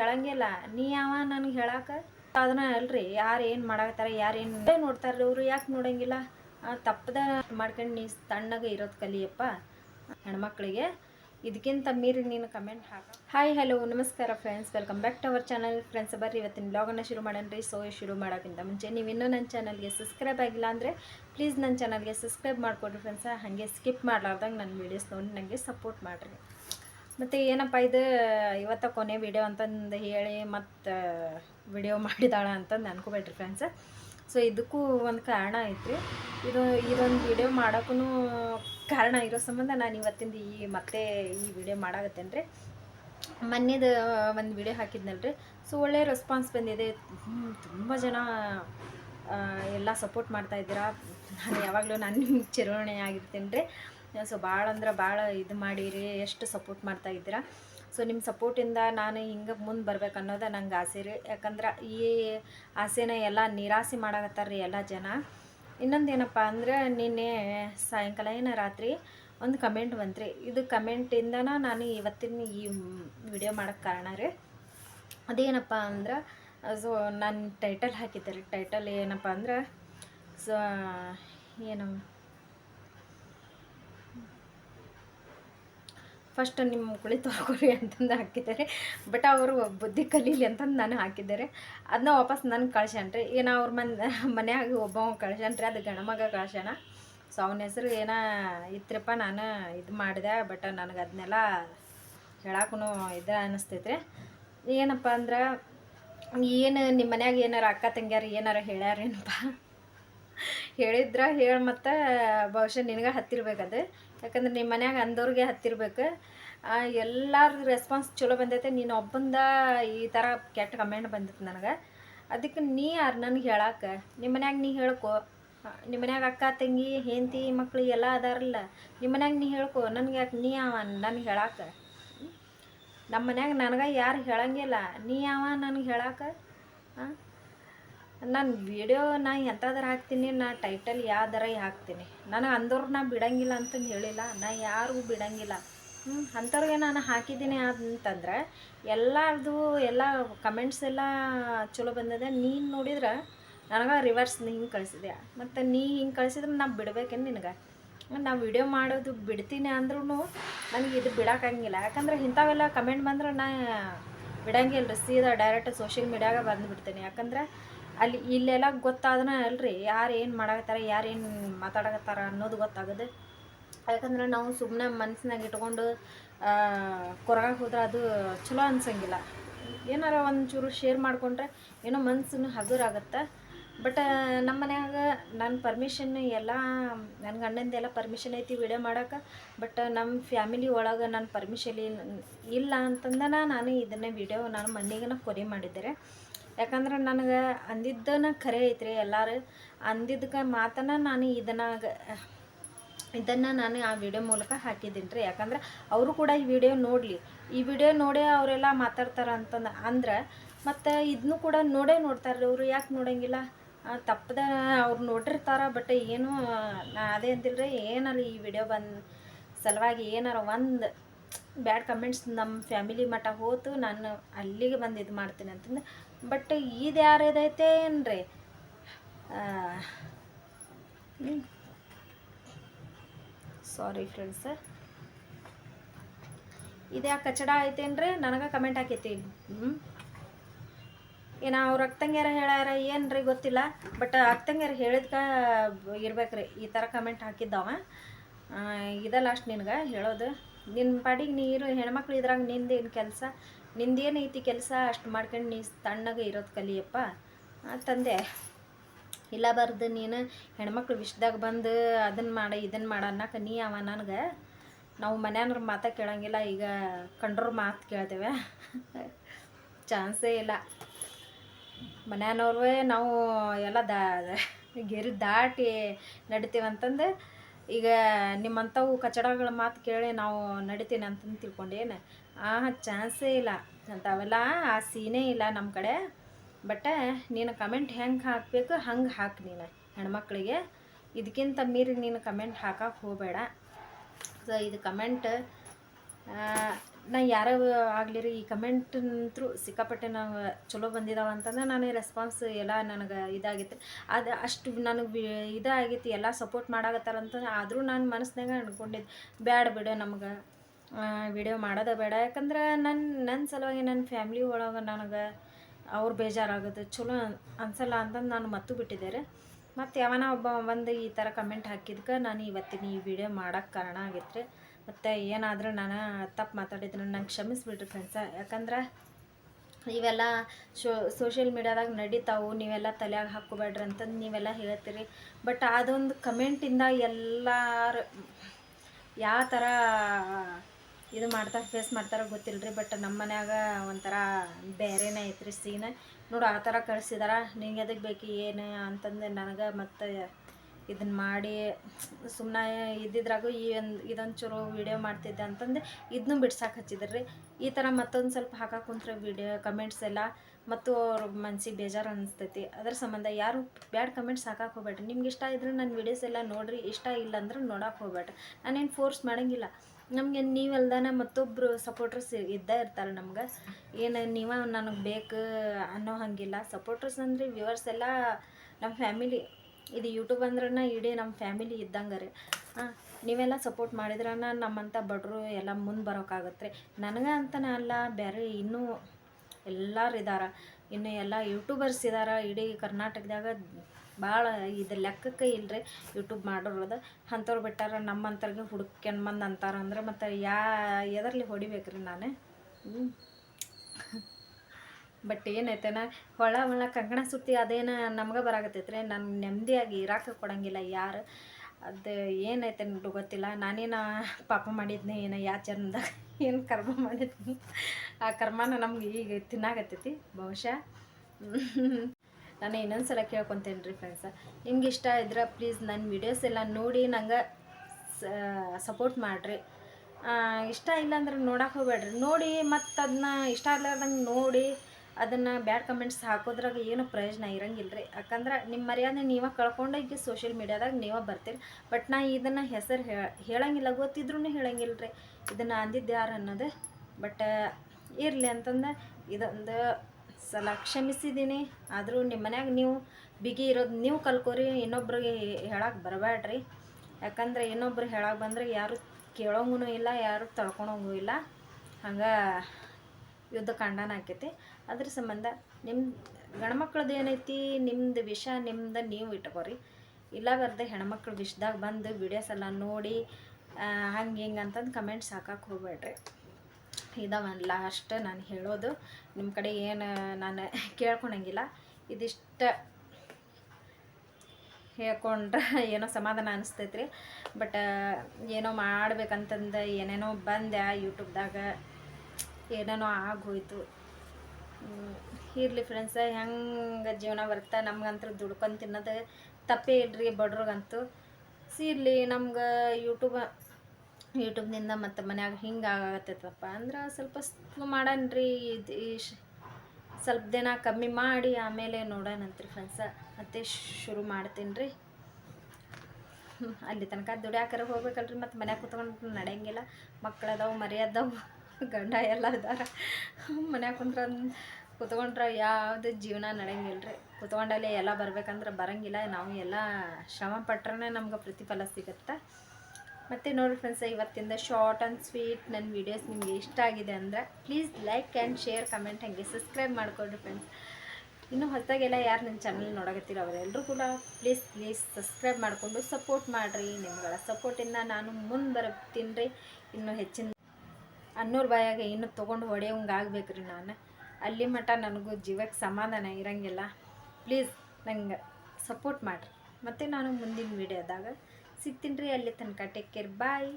ಹೇಳಂಗಿಲ್ಲ. ನೀ ಯಾವ ನನಗೆ ಹೇಳಾಕ? ಅದನ್ನ ಅಲ್ರಿ, ಯಾರು ಏನು ಮಾಡಾಕತ್ತಾರ, ಯಾರು ಏನು ನೋಡ್ತಾರ್ರಿ ಅವರು, ಯಾಕೆ ನೋಡಂಗಿಲ್ಲ? ತಪ್ಪದ ಮಾಡ್ಕೊಂಡು ನೀ ತಣ್ಣಗೆ ಇರೋದು ಕಲಿಯಪ್ಪ, ಹೆಣ್ಮಕ್ಳಿಗೆ. ಇದಕ್ಕಿಂತ ಮೀರಿ ನೀನು ಕಮೆಂಟ್ ಹಾಕ. ಹಾಯ್ ಹಲೋ ನಮಸ್ಕಾರ friends welcome back to our channel friends ಬರ್ರಿ, ಇವತ್ತಿನ ಬ್ಲಾಗನ್ನು ಶುರು ಮಾಡೋಣ ಸೋ ಶುರು ಮಾಡೋಕ್ಕಿಂತ ಮುಂಚೆ ನೀವು ಇನ್ನೂ ನನ್ನ ಚಾನಲ್ಗೆ ಸಬ್ಸ್ಕ್ರೈಬ್ ಆಗಿಲ್ಲ ಅಂದರೆ ಪ್ಲೀಸ್ ನನ್ನ ಚಾನಲ್ಗೆ ಸಬ್ಸ್ಕ್ರೈಬ್ ಮಾಡಿಕೊಡ್ರಿ ಫ್ರೆಂಡ್ಸ ಹಾಗೆ ಸ್ಕಿಪ್ ಮಾಡಲಾರ್ದಂಗೆ ನನ್ನ ವೀಡಿಯೋಸ್ ನೋಡಿ ನನಗೆ ಸಪೋರ್ಟ್ ಮಾಡಿರಿ. ಮತ್ತು ಏನಪ್ಪ ಇದು ಇವತ್ತ ಕೊನೆ ವಿಡಿಯೋ ಅಂತಂದು ಹೇಳಿ ಮತ್ತು ವಿಡಿಯೋ ಮಾಡಿದಾಳ ಅಂತಂದು ಅನ್ಕೋಬೇಡ್ರಿ ಫ್ರೆಂಡ್ಸ್ ಸೊ ಇದಕ್ಕೂ ಒಂದು ಕಾರಣ ಐತ್ರಿ. ಇದು, ಇದೊಂದು ವಿಡಿಯೋ ಮಾಡೋಕ್ಕೂ ಕಾರಣ ಇರೋ ಸಂಬಂಧ ನಾನು ಇವತ್ತಿಂದ ಈ, ಮತ್ತೆ ಈ ವಿಡಿಯೋ ಮಾಡಾಕತ್ತೇನೆ ರೀ ಮೊನ್ನೆದು ಒಂದು ವಿಡಿಯೋ ಹಾಕಿದ್ನಲ್ರಿ. ಸೊ ಒಳ್ಳೆಯ ರೆಸ್ಪಾನ್ಸ್ ಬಂದಿದೆ. ತುಂಬ ಜನ ಎಲ್ಲ ಸಪೋರ್ಟ್ ಮಾಡ್ತಾ ನಾನು ಯಾವಾಗಲೂ ನಾನು ನಿಮ್ಗೆ ಚಿರೋಣೆ ಆಗಿರ್ತೀನಿ ರೀ ಸೊ ಭಾಳ ಅಂದ್ರೆ ಭಾಳ ಇದು ಮಾಡಿರಿ, ಎಷ್ಟು ಸಪೋರ್ಟ್ ಮಾಡ್ತಾ ಇದ್ದೀರಾ? ಸೊ ನಿಮ್ಮ ಸಪೋರ್ಟಿಂದ ನಾನು ಹಿಂಗೆ ಮುಂದೆ ಬರ್ಬೇಕು ಅನ್ನೋದು ನಂಗೆ ಆಸೆ ರೀ. ಯಾಕಂದ್ರೆ ಈ ಆಸೆನ ಎಲ್ಲ ನಿರಾಸೆ ಮಾಡಾಕತ್ತಾರ ರೀ ಎಲ್ಲ ಜನ. ಇನ್ನೊಂದು ಏನಪ್ಪ ಅಂದ್ರೆ ನಿನ್ನೆ ಸಾಯಂಕಾಲ ಏನು ರಾತ್ರಿ ಒಂದು ಕಮೆಂಟ್ ಬಂತ್ರಿ ಇದು ಕಮೆಂಟಿಂದನ ನಾನು ಇವತ್ತಿನ ಈ ವಿಡಿಯೋ ಮಾಡೋಕ್ಕೆ ಕಾರಣ ರೀ. ಅದೇನಪ್ಪ ಅಂದ್ರೆ, ಸೊ ನಾನು ಟೈಟಲ್ ಹಾಕಿದ್ದೆ ರೀ. ಟೈಟಲ್ ಏನಪ್ಪ ಅಂದ್ರೆ, ಸೊ ಏನು ಫಸ್ಟ್ ನಿಮ್ಮ ಕುಳಿ ತೊಳ್ಕೊರಿ ಅಂತಂದು ಹಾಕಿದ್ದಾರೆ. ಬಟ್ ಅವರು ಬುದ್ಧಿ ಕಲೀಲಿ ಅಂತಂದು ನಾನು ಹಾಕಿದ್ದಾರೆ. ಅದನ್ನ ವಾಪಸ್ ನನಗೆ ಕಳ್ಸ್ಯಾನ್ರಿ. ಏನು ಅವ್ರ ಮನ್, ಮನ್ಯಾಗ ಒಬ್ಬ ಕಳ್ಸ್ಯಾನ್ರಿ, ಅದು ಗಣಮಗ ಕಳ್ಸ್ಯಾನ. ಸೊ ಅವನ ಹೆಸರು ಏನ ಇತ್ರಪ್ಪ, ನಾನು ಇದು ಮಾಡಿದೆ, ಬಟ್ ನನಗೆ ಅದನ್ನೆಲ್ಲ ಹೇಳಕ್ಕೂ ಇದು ಅನ್ನಿಸ್ತೈತ್ರಿ ಏನಪ್ಪ ಅಂದ್ರೆ, ಏನು ನಿಮ್ಮ ಮನ್ಯಾಗ ಏನಾರ ಅಕ್ಕ ತಂಗ್ಯಾರ ಏನಾರ ಹೇಳ್ಯಾರೇನಪ್ಪ? ಹೇಳಿದ್ರೆ ಹೇಳಿ ಮತ್ತು ಬಹುಶಃ ನಿನಗೆ ಹತ್ತಿರ್ಬೇಕದು ಯಾಕಂದ್ರೆ ನಿಮ್ಮ ಮನ್ಯಾಗ ಅಂದವ್ರಿಗೆ ಹತ್ತಿರ್ಬೇಕು. ಎಲ್ಲರ ರೆಸ್ಪಾನ್ಸ್ ಚಲೋ ಬಂದೈತೆ. ನೀನು ಒಬ್ಬಂದ ಈ ಥರ ಕೆಟ್ಟ ಕಮೆಂಟ್ ಬಂದಿತ್ತು ನನಗೆ. ಅದಕ್ಕೆ ನೀ ಯಾರು ನನಗೆ ಹೇಳಾಕ? ನಿಮ್ಮ ಮನ್ಯಾಗ ನೀ ಹೇಳ್ಕೊ. ನಿಮ್ಮ ಮನ್ಯಾಗ ಅಕ್ಕ, ತಂಗಿ, ಹೆಂಡತಿ, ಮಕ್ಳು ಎಲ್ಲ ಅದಾರಲ್ಲ. ನಿಮ್ಮ ಮನ್ಯಾಗ ನೀ ಹೇಳ್ಕೊ. ನನಗೆ ಯಾಕೆ ನೀ ಅವ ನನಗೆ ಹೇಳಾಕ? ನಮ್ಮ ಮನ್ಯಾಗ ನನಗೆ ಯಾರು ಹೇಳಂಗಿಲ್ಲ. ನೀ ಯಾವ ನನಗೆ ಹೇಳಾಕ? ಹಾಂ ನಾನು ವಿಡಿಯೋ ನಾ ಎಂಥದ್ರ ಹಾಕ್ತೀನಿ, ನಾ ಟೈಟಲ್ ಯಾವ್ದಾರ ಹಾಕ್ತೀನಿ. ನನಗೆ ಅಂದವ್ರು ನಾ ಬಿಡಂಗಿಲ್ಲ ಅಂತಂದು ಹೇಳಿಲ್ಲ, ನಾ ಯಾರಿಗೂ ಬಿಡಂಗಿಲ್ಲ. ಹ್ಞೂ ಅಂಥವ್ರಿಗೆ ನಾನು ಹಾಕಿದ್ದೀನಿ ಅಂತಂದ್ರೆ, ಎಲ್ಲರದು ಎಲ್ಲ ಕಮೆಂಟ್ಸ್ ಎಲ್ಲ ಚಲೋ ಬಂದಿದೆ. ನೀನು ನೋಡಿದ್ರೆ ನನಗೆ ರಿವರ್ಸ್ ಹಿಂಗೆ ಕಳಿಸಿದೆ ಮತ್ತು ನೀ ಹಿಂಗೆ ಕಳಿಸಿದ್ರೆ ನಾ ಬಿಡ್ಬೇಕೇನು ನಿನಗೆ? ನಾ ವಿಡಿಯೋ ಮಾಡೋದು ಬಿಡ್ತೀನಿ ಅಂದ್ರೂ ನನಗೆ ಇದು ಬಿಡೋಕ್ಕಾಗಿಲ್ಲ ಯಾಕಂದ್ರೆ ಇಂಥವೆಲ್ಲ ಕಮೆಂಟ್ ಬಂದ್ರೆ ನಾ ಬಿಡಂಗಿಲ್ಲ ರೀ ಸೀದಾ ಡೈರೆಕ್ಟ್ ಸೋಷಿಯಲ್ ಮೀಡ್ಯಾಗ ಬಂದುಬಿಡ್ತೀನಿ. ಯಾಕಂದ್ರೆ ಅಲ್ಲಿ ಇಲ್ಲೆಲ್ಲ ಗೊತ್ತಾದನ ಅಲ್ರಿ ಯಾರು ಏನು ಮಾಡಾಕತ್ತಾರ, ಯಾರು ಏನು ಮಾತಾಡಕತ್ತಾರ ಅನ್ನೋದು ಗೊತ್ತಾಗದು. ಯಾಕಂದ್ರೆ ನಾವು ಸುಮ್ಮನೆ ಮನ್ಸಿನಾಗ ಇಟ್ಕೊಂಡು ಕೊರಗಾಗ ಹೋದ್ರೆ ಅದು ಚಲೋ ಅನ್ಸಂಗಿಲ್ಲ. ಏನಾರ ಒಂಚೂರು ಶೇರ್ ಮಾಡಿಕೊಂಡ್ರೆ ಏನೋ ಮನಸ್ಸನ್ನು ಹಗುರಾಗತ್ತೆ ಬಟ್ ನಮ್ಮ ಮನ್ಯಾಗ ನನ್ನ ಪರ್ಮಿಷನ್ ಎಲ್ಲ ನನ್ನ ಗಂಡಂದೆಲ್ಲ ಪರ್ಮಿಷನ್ ಐತಿ ವಿಡಿಯೋ ಮಾಡೋಕೆ. ಬಟ್ ನಮ್ಮ ಫ್ಯಾಮಿಲಿ ಒಳಗೆ ನನ್ನ ಪರ್ಮಿಷನ್ ಇಲ್ಲ ಅಂತಂದನ ನಾನು ಇದನ್ನೇ ವಿಡಿಯೋ ನಾನು ಮನೆಗೆ ಕೊನೆ ಮಾಡಿದ್ದೆ ಯಾಕಂದ್ರೆ ನನಗೆ ಅಂದಿದ್ದನ ಖರೆ ಐತ್ರಿ ಎಲ್ಲರೂ. ಅಂದಿದ್ದಕ್ಕೆ ಮಾತನ್ನ ನಾನು ಇದನ್ನ ಇದನ್ನು ನಾನು ಆ ವಿಡಿಯೋ ಮೂಲಕ ಹಾಕಿದ್ದೀನಿ ರೀ ಯಾಕಂದ್ರೆ ಅವರು ಕೂಡ ಈ ವಿಡಿಯೋ ನೋಡಲಿ. ಈ ವಿಡಿಯೋ ನೋಡೇ ಅವರೆಲ್ಲ ಮಾತಾಡ್ತಾರೆ ಅಂತಂದು, ಅಂದ್ರೆ ಮತ್ತು ಇದನ್ನು ಕೂಡ ನೋಡೇ ನೋಡ್ತಾರೆ ಅವರು. ಯಾಕೆ ನೋಡಂಗಿಲ್ಲ? ತಪ್ಪದ ಅವ್ರು ನೋಡಿರ್ತಾರ ಬಟ್ ಏನು ನಾ ಅದೇ ಅಂತಿಲ್ಲ ರೀ ಏನಾರ ಈ ವಿಡಿಯೋ ಬಂದು ಸಲುವಾಗಿ ಏನಾರ ಒಂದು ಬ್ಯಾಡ್ ಕಮೆಂಟ್ಸ್ ನಮ್ಮ ಫ್ಯಾಮಿಲಿ ಮಟ್ಟ ಹೋತು, ನಾನು ಅಲ್ಲಿಗೆ ಬಂದು ಇದು ಮಾಡ್ತೀನಿ ಅಂತಂದು ಬಟ್ ಇದು ಯಾರದೈತೆ ಏನ್ರಿ? ಸಾರಿ ಫ್ರೆಂಡ್ಸ್ ಇದ್ಯಾ ಕಚಡ ಐತೇನ್ರಿ? ನನಗೆ ಕಮೆಂಟ್ ಹಾಕೈತಿ. ಹ್ಞೂ ಏನು ಅವ್ರ ಅಕ್ತಂಗ್ಯಾರ ಹೇಳ್ಯಾರ ಏನ್ರಿ ಗೊತ್ತಿಲ್ಲ, ಬಟ್ ಅಕ್ತಂಗ್ಯಾರ ಹೇಳಿದ್ಕ ಇರ್ಬೇಕ್ರಿ. ಈ ಥರ ಕಮೆಂಟ್ ಹಾಕಿದ್ದವ. ಇದ ಲಾಸ್ಟ್ ನಿನ್ಗೆ ಹೇಳೋದು. ನಿನ್ನ ಪಾಡಿಗೆ ನೀರು, ಹೆಣ್ಮಕ್ಳು ಇದ್ರಾಗ ನಿಂದೇನು ಕೆಲಸ? ನಿಂದೇನು ಐತಿ ಕೆಲಸ? ಅಷ್ಟು ಮಾಡ್ಕೊಂಡು ನೀ ತಣ್ಣಗೆ ಇರೋದು ಕಲಿಯಪ್ಪ. ತಂದೆ, ಇಲ್ಲ ಬರ್ದು ನೀನು ಹೆಣ್ಮಕ್ಳು ವಿಷದಾಗ ಬಂದು ಅದನ್ನು ಮಾಡ ಇದನ್ನು ಮಾಡ ನೀ ಅವ ನನಗೆ. ನಾವು ಮನ್ಯಾನವ್ರ ಮಾತಾ ಕೇಳಂಗಿಲ್ಲ, ಈಗ ಕಂಡ್ರ ಮಾತು ಕೇಳ್ತೇವೆ. ಚಾನ್ಸೇ ಇಲ್ಲ. ಮನ್ಯಾನವ್ರೇ ನಾವು ಎಲ್ಲ ದಾ, ಗೆರಿ ದಾಟಿ ನಡಿತೇವೆ ಅಂತಂದು, ಈಗ ನಿಮ್ಮಂಥವು ಕಚಡಗಳ ಮಾತು ಕೇಳಿ ನಾವು ನಡಿತೀನಿ ಅಂತಂದು ತಿಳ್ಕೊಂಡೇನು. ಆ ಚಾನ್ಸೇ ಇಲ್ಲ. ಅಂಥವೆಲ್ಲ ಆ ಸೀನೇ ಇಲ್ಲ ನಮ್ಮ ಕಡೆ. ಬಟ್, ನೀನು ಕಮೆಂಟ್ ಹೆಂಗೆ ಹಾಕಬೇಕು, ಹಂಗೆ ಹಾಕಿ ನೀನು ಹೆಣ್ಮಕ್ಳಿಗೆ. ಇದಕ್ಕಿಂತ ಮೀರಿ ನೀನು ಕಮೆಂಟ್ ಹಾಕಕ್ಕೆ ಹೋಗಬೇಡ. ಸೊ ಇದು ಕಮೆಂಟ್ ನಾ ಯಾರೋ ಆಗಲಿ ರೀ ಈ ಕಮೆಂಟ್ ಅಂತೂ ಸಿಕ್ಕಾಪಟ್ಟೆ ನಾವು ಚಲೋ ಬಂದಿದಾವ ಅಂತಂದ್ರೆ ನಾನು ರೆಸ್ಪಾನ್ಸ್ ಎಲ್ಲ ನನಗೆ ಇದಾಗಿತ್ತು. ಅದು ಅಷ್ಟು ನನಗೆ ಇದಾಗಿತ್ತು, ಎಲ್ಲ ಸಪೋರ್ಟ್ ಮಾಡಾಕತ್ತಾರಂತ ಆದರೂ ನಾನು ಮನಸ್ಸಿನಾಗ ಅನ್ಕೊಂಡಿದ್ದೆ ಬ್ಯಾಡ ಬಿಡು ನಮ್ಗೆ. ವಿಡಿಯೋ ಮಾಡೋದ ಬೇಡ. ಯಾಕಂದ್ರೆ ನನ್ನ ನನ್ನ ಸಲುವಾಗಿ ನನ್ನ ಫ್ಯಾಮ್ಲಿ ಒಳಗೆ ನನಗೆ ಅವ್ರು ಬೇಜಾರಾಗೋದು ಚಲೋ ಅನ್ಸಲ್ಲ ಅಂತಂದು ನಾನು ಮತ್ತು ರೀ ಮತ್ತು ಯಾವನ ಒಬ್ಬ ಒಂದು ಈ ಥರ ಕಮೆಂಟ್ ಹಾಕಿದ್ಕೆ ನಾನು ಇವತ್ತಿನ ಈ ವಿಡಿಯೋ ಮಾಡೋಕ್ಕೆ ಕಾರಣ ಆಗೈತೆ ರೀ ಮತ್ತು ಏನಾದರೂ ನಾನು ತಪ್ಪು ಮಾತಾಡಿದ್ರೆ ನಂಗೆ ಕ್ಷಮಿಸ್ಬಿಡ್ರಿ ಫ್ರೆಂಡ್ಸ ಯಾಕಂದ್ರೆ ಇವೆಲ್ಲ ಶೋ ಸೋಷಿಯಲ್ ಮೀಡ್ಯಾದಾಗ ನಡೀತಾವು. ನೀವೆಲ್ಲ ತಲೆಯಾಗ ಹಾಕೋಬೇಡ್ರಿ ಅಂತಂದು ನೀವೆಲ್ಲ ಹೇಳ್ತೀರಿ. ಬಟ್ ಅದೊಂದು ಕಮೆಂಟಿಂದ ಎಲ್ಲರೂ, ಯಾವ ಥರ ಇದು ಮಾಡ್ತಾ ಫೇಸ್ ಮಾಡ್ತಾರೋ ಗೊತ್ತಿಲ್ಲ ರೀ ಬಟ್ ನಮ್ಮ ಮನ್ಯಾಗ ಒಂಥರ ಬೇರೆನೇ ಐತ್ರಿ ಸೀನ್ ನೋಡು ಆ ಥರ ಕಳಿಸಿದಾರ, ನಿಂಗೆ ಅದಕ್ಕೆ ಬೇಕು ಏನು ಅಂತಂದು ನನಗೆ ಮತ್ತು ಇದನ್ನ ಮಾಡಿ ಸುಮ್ಮನೆ ಇದ್ದಿದ್ರಾಗೂ ಈ ಒಂದು ಇದೊಂದು ಚೂರು ವೀಡಿಯೋ ಮಾಡ್ತಿದ್ದೆ ಅಂತಂದು ಇದನ್ನೂ ಬಿಡ್ಸಕ್ಕೆ ಹಚ್ಚಿದ್ರಿ. ಈ ಥರ ಮತ್ತೊಂದು ಸ್ವಲ್ಪ ಹಾಕಕ್ಕೆ ಕುಂತ್ರೆ ವೀಡಿಯೋ ಕಮೆಂಟ್ಸ್ ಎಲ್ಲ, ಮತ್ತು ಅವ್ರ ಮನ್ಸಿಗೆ ಬೇಜಾರು ಅನಿಸ್ತೈತಿ. ಅದ್ರ ಸಂಬಂಧ ಯಾರು ಬ್ಯಾಡ್ ಕಮೆಂಟ್ಸ್ ಹಾಕಕ್ಕೆ ಹೋಗ್ಬೇಡ್ರಿ. ನಿಮ್ಗೆ ಇಷ್ಟ ಇದ್ರೆ ನನ್ನ ವೀಡಿಯೋಸ್ ಎಲ್ಲ ನೋಡಿರಿ, ಇಷ್ಟ ಇಲ್ಲ ಅಂದ್ರೆ ನೋಡಕ್ಕೆ ಹೋಗ್ಬೇಡ್ರಿ. ನಾನೇನು ಫೋರ್ಸ್ ಮಾಡೋಂಗಿಲ್ಲ. ನಮಗೆ ನೀವೆಲ್ದಾನ ಮತ್ತೊಬ್ಬರು ಸಪೋರ್ಟರ್ಸ್ ಇದ್ದೇ ಇರ್ತಾರೆ ನಮ್ಗೆ. ಏನು ನೀವ ನನಗೆ ಬೇಕು ಅನ್ನೋ ಹಾಗಿಲ್ಲ. ಸಪೋರ್ಟರ್ಸ್ ಅಂದರೆ ವ್ಯೂವರ್ಸ್ ಎಲ್ಲ ನಮ್ಮ ಫ್ಯಾಮಿಲಿ ಇದು ಯೂಟ್ಯೂಬ್ ಅಂದ್ರೆ ಇಡೀ ನಮ್ಮ ಫ್ಯಾಮಿಲಿ ಇದ್ದಂಗೆ ರೀ ಹಾಂ, ನೀವೆಲ್ಲ ಸಪೋರ್ಟ್ ಮಾಡಿದ್ರೆ ನಮ್ಮಂಥ ಬಡರು ಎಲ್ಲ ಮುಂದೆ ಬರೋಕ್ಕಾಗತ್ತೆ ರೀ ನನಗೆ ಅಂತನೇ ಅಲ್ಲ ಬೇರೆ ಇನ್ನೂ ಎಲ್ಲರೂ ಇದ್ದಾರೆ ಇನ್ನು ಎಲ್ಲ ಯೂಟ್ಯೂಬರ್ಸ್ ಇದ್ದಾರೆ ಇಡೀ ಕರ್ನಾಟಕದಾಗ ಭಾಳ ಇದು ಲೆಕ್ಕಕ್ಕೆ ಇಲ್ಲರಿ ಯೂಟ್ಯೂಬ್ ಮಾಡೋರದು ಅಂಥವ್ರು ಬಿಟ್ಟಾರ ನಮ್ಮಂಥವ್ರಿಗೆ ಹುಡುಕ್ಯನ್ ಮಂದು ಅಂತಾರೆ ಅಂದ್ರೆ ಮತ್ತು ಯಾ ಎದರ್ಲಿ ಹೊಡಿಬೇಕ್ರಿ ನಾನು? ಬಟ್ ಏನೈತೆನ? ಹೊಳ ಹೊಳ ಕಂಕಣ ಸುತ್ತಿ ಅದೇನು ನಮ್ಗೆ ಬರಾಕತ್ತೈತ್ರಿ. ನಾನು ನೆಮ್ಮದಿಯಾಗಿ ಇರಾಕ ಕೊಡಂಗಿಲ್ಲ ಯಾರು. ಅದು ಏನೈತೆ ಗೊತ್ತಿಲ್ಲ. ನಾನೇನು ಪಾಪ ಮಾಡಿದ್ನಿ, ಏನೋ ಯಾ ಚಂದ ಏನು ಕರ್ಮ ಮಾಡಿದ್ನಿ. ಆ ಕರ್ಮನ ನಮ್ಗೆ ಈಗ ತಿನ್ನಾಗತ್ತೈತಿ ಬಹುಶಃ. ನಾನು ಇನ್ನೊಂದು ಸಲ ಕೇಳ್ಕೊತೇನೆ ರೀ ಫ್ರೆಂಡ್ಸ ನಿಮ್ಗೆ ಇಷ್ಟ ಇದ್ರೆ ಪ್ಲೀಸ್ ನನ್ನ ವೀಡಿಯೋಸ್ ಎಲ್ಲ ನೋಡಿ ನಂಗೆ ಸಪೋರ್ಟ್ ಮಾಡಿರಿ. ಇಷ್ಟ ಇಲ್ಲ ಅಂದ್ರೆ ನೋಡಕ್ಕೆ ಹೋಗ್ಬೇಡ್ರಿ. ನೋಡಿ ಮತ್ತು ಅದನ್ನ ಇಷ್ಟ ಆಗ್ಲಾರ್ದಂಗೆ ನೋಡಿ ಅದನ್ನು ಬ್ಯಾಡ್ ಕಮೆಂಟ್ಸ್ ಹಾಕೋದ್ರಾಗ ಏನು ಪ್ರಯೋಜನ ಇರಂಗಿಲ್ಲ ರೀ ಯಾಕಂದ್ರೆ ನಿಮ್ಮ ಮರ್ಯಾದೆ ನೀವೇ ಕಳ್ಕೊಂಡು ಈಗ ಸೋಷಿಯಲ್ ಮೀಡ್ಯಾದಾಗ ನೀವೇ ಬರ್ತೀರಿ. ಬಟ್ ನಾ ಇದನ್ನು ಹೆಸರು ಹೇಳಂಗಿಲ್ಲ ಗೊತ್ತಿದ್ರೂ ಹೇಳಂಗಿಲ್ಲ ರೀ ಇದನ್ನು ಅಂದಿದ್ದು ಯಾರು ಅನ್ನೋದು. ಬಟ್ ಇರಲಿ ಅಂತಂದು ಇದೊಂದು ಸಲ ಕ್ಷಮಿಸಿದ್ದೀನಿ ಆದರೂ ನಿಮ್ಮ ಮನ್ಯಾಗ ನೀವು ಬಿಗಿ ಇರೋದು ನೀವು ಕಲ್ಕೋರಿ, ಇನ್ನೊಬ್ರಿಗೆ ಹೇಳಕ್ಕೆ ಬರಬೇಡ್ರಿ ಯಾಕಂದ್ರೆ ಇನ್ನೊಬ್ರು ಹೇಳಕ್ಕೆ ಬಂದರೆ ಯಾರು ಕೇಳೋಂಗೂ ಇಲ್ಲ, ಯಾರು ತಳ್ಕೊಳಂಗೂ ಇಲ್ಲ. ಹಂಗೆ ಯುದ್ಧ ಕಾಂಡನ ಆಕೈತಿ. ಅದ್ರ ಸಂಬಂಧ ನಿಮ್ಮ ಗಂಡ್ಮಕ್ಳದ್ದು ಏನೈತಿ ನಿಮ್ಮದು ವಿಷ ನಿಮ್ದು ನೀವು ಇಟ್ಕೋರಿ. ಇಲ್ಲ ಬರ್ದೆ ಹೆಣ್ಮಕ್ಳು ವಿಷದಾಗ ಬಂದು ವಿಡಿಯೋಸ್ ಎಲ್ಲ ನೋಡಿ ಹಂಗೆ ಹಿಂಗೆ ಅಂತಂದು ಕಮೆಂಟ್ಸ್ ಹಾಕಕ್ಕೆ ಹೋಗ್ಬೇಡ್ರಿ ಇದಾವನ್ ಲಾಸ್ಟ್ ನಾನು ಹೇಳೋದು. ನಿಮ್ಮ ಕಡೆ ಏನು ನಾನು ಕೇಳ್ಕೊಳಂಗಿಲ್ಲ ಇದಿಷ್ಟ ಹೇಳ್ಕೊಂಡ್ರೆ ಏನೋ ಸಮಾಧಾನ ಅನಿಸ್ತೈತ್ರಿ. ಬಟ್ ಏನೋ ಮಾಡ್ಬೇಕಂತಂದು ಏನೇನೋ ಬಂದೆ ಯೂಟ್ಯೂಬ್ದಾಗ. ಏನೇನೋ ಆಗೋಯ್ತು. ಇರಲಿ ಫ್ರೆಂಡ್ಸ, ಹೆಂಗೆ ಜೀವನ ಬರುತ್ತೆ? ನಮ್ಗಂತೂ ದುಡ್ಕೊಂಡು ತಿನ್ನೋದು ತಪ್ಪೇ ಇಡ್ರಿ ಬಡ್ರಿಗಂತೂ. ಸಿರ್ಲಿ ನಮ್ಗೆ ಯೂಟ್ಯೂಬ ಯೂಟ್ಯೂಬ್ನಿಂದ ಮತ್ತು ಮನ್ಯಾಗ ಹಿಂಗೆ ಆಗತ್ತೈತಪ್ಪ ಅಂದ್ರೆ ಸ್ವಲ್ಪ ಮಾಡೋಣ್ರಿ ಇದು ಸ್ವಲ್ಪ ದಿನ ಕಮ್ಮಿ ಮಾಡಿ ಆಮೇಲೆ ನೋಡೋಣಂತ್ರಿ ಫ್ರೆಂಡ್ಸ ಮತ್ತೆ ಶುರು ಮಾಡ್ತೀನಿ ರೀ. ಅಲ್ಲಿ ತನಕ ದುಡಿಯಾಕರ ಹೋಗ್ಬೇಕಲ್ರಿ ಮತ್ತು ಮನ್ಯಾಗ ಕುತ್ಕೊಂಡು ನಡೆಯಂಗಿಲ್ಲ. ಮಕ್ಕಳದಾವು ಮರ್ಯಾದವು ಗಂಡ ಎಲ್ಲ ಇದಾರ ಮನ್ಯಾಗ ಕುಂತ್ರ ಕುತ್ಕೊಂಡ್ರೆ ಯಾವುದು ಜೀವನ ನಡೆಯಂಗಿಲ್ಲ ರೀ ಕುತ್ಕೊಂಡಲ್ಲೇ ಎಲ್ಲ ಬರ್ಬೇಕಂದ್ರೆ ಬರಂಗಿಲ್ಲ. ನಾವು ಎಲ್ಲ ಶ್ರಮ ಪಟ್ರೆ ನಮ್ಗೆ ಪ್ರತಿಫಲ ಸಿಗುತ್ತೆ. ಮತ್ತು ನೋಡಿ ಫ್ರೆಂಡ್ಸ್ ಇವತ್ತಿಂದ ಶಾರ್ಟ್ ಆ್ಯಂಡ್ ಸ್ವೀಟ್ ನನ್ನ ವೀಡಿಯೋಸ್ ನಿಮಗೆ ಇಷ್ಟ ಆಗಿದೆ ಅಂದರೆ please like and share comment ಹಾಗೆ ಸಬ್ಸ್ಕ್ರೈಬ್ ಮಾಡಿಕೊಡ್ರಿ ಫ್ರೆಂಡ್ಸ್ ಇನ್ನೂ ಹೊಸದಾಗೆಲ್ಲ ಯಾರು ನನ್ನ ಚಾನಲ್ ನೋಡಕತ್ತೀರೋ ಅವರೆಲ್ಲರೂ ಕೂಡ ಪ್ಲೀಸ್ ಪ್ಲೀಸ್ ಸಬ್ಸ್ಕ್ರೈಬ್ ಮಾಡಿಕೊಂಡು ಸಪೋರ್ಟ್ ಮಾಡಿರಿ. ನಿಮ್ಗಳ ಸಪೋರ್ಟಿಂದ ನಾನು ಮುಂದೆ ಬರ್ತೀನಿ ರೀ. ಇನ್ನೂ ಹೆಚ್ಚಿನ ಅನ್ನೂರು ಬಾಯಾಗ ಇನ್ನೂ ತೊಗೊಂಡು ಹೊಡೆಯೋಂಗೆ ಆಗ್ಬೇಕು ರೀ ನಾನು. ಅಲ್ಲಿ ಮಟ್ಟ ನನಗೂ ಜೀವಕ್ಕೆ ಸಮಾಧಾನ ಇರೋಂಗಿಲ್ಲ. ಪ್ಲೀಸ್ ನಂಗೆ ಸಪೋರ್ಟ್ ಮಾಡಿರಿ. ಮತ್ತು ನಾನು ಮುಂದಿನ ವೀಡಿಯೋದಾಗ ಸಿಗ್ತೀನಿ ರೀ ಅಲ್ಲಿ ತನಕ. Take care bye